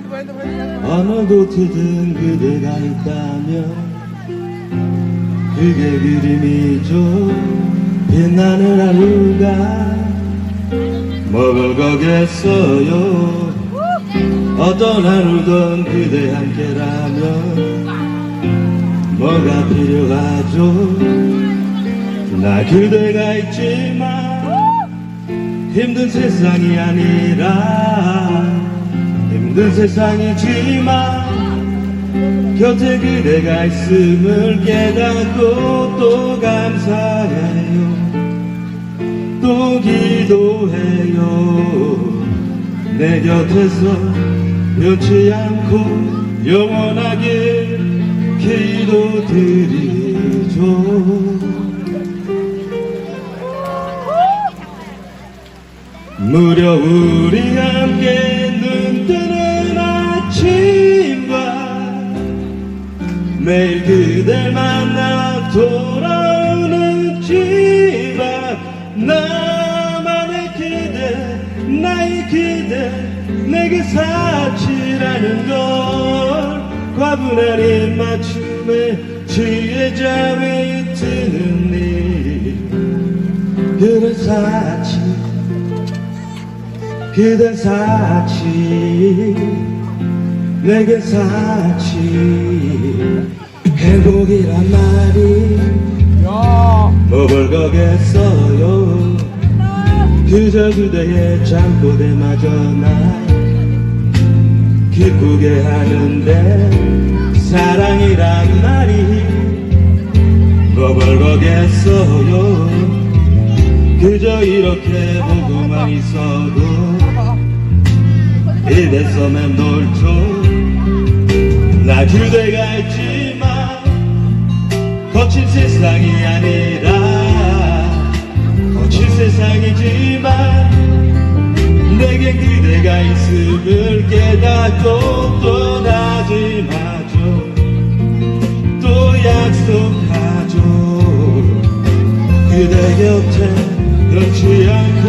어느 곳이든 그대가 있다면 그게 그림이죠 빛나는 하루가 먹을 거겠어요? 어떤 하루든 그대 함께라면 뭐가 필요하죠? 나 그대가 있지만 힘든 세상이 아니라 힘든 세상이지만 곁에 그대가 있음을 깨닫고 또 감사해요. 또 기도해요. 내 곁에서 변치 않고 영원하게 기도드리죠. 무려 우리 함께 매일 그댈 만나 돌아오는 집앞 나만의 기대 나의 기대 내게 사치라는 걸 과분한 입맞춤에 지혜 잠이 드는 일. 그런 사치 그댄 사치 내겐 사치 행복이란 말이 야. 뭐벌 거겠어요? 그저 그대의 잠꼬대마저 날 기쁘게 하는데 사랑이란 말이 뭐벌 거겠어요? 그저 이렇게 보고만 있어도 입에서 맴돌죠. 나 그대가 거친 세상이 아니라 거친 세상이지만 내게 그대가 있음을 깨닫고 또 다짐하죠 또 약속하죠. 그대 곁에 변치 않고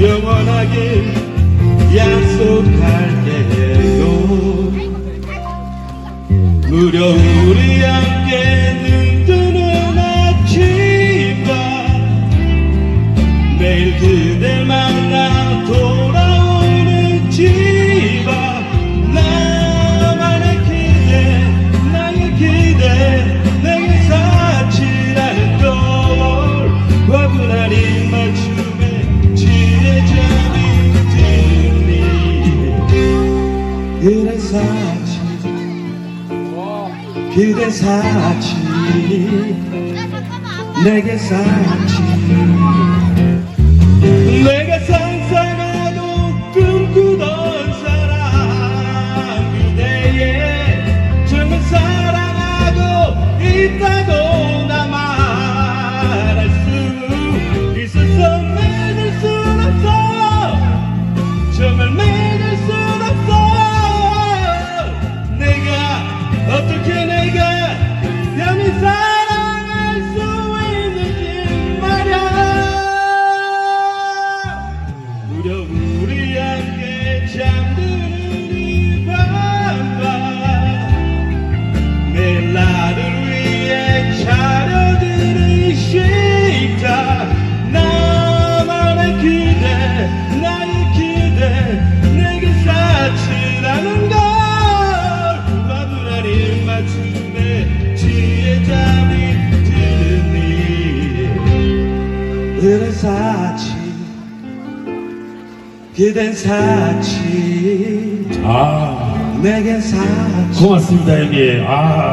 영원하게 약속할게요 무려 우리 함께 매일 그댈 만나 돌아오는 집 앞 나만의 기대 나의 기대 내게 사치라는 걸. 과분한 입맞춤에 지혜 잠이 드니. 그래 사치 그대 사치. 내게 사치 지혜 잠이 사치 그댄 사치 아, 내겐 사치 고맙습니다, 형님. 아.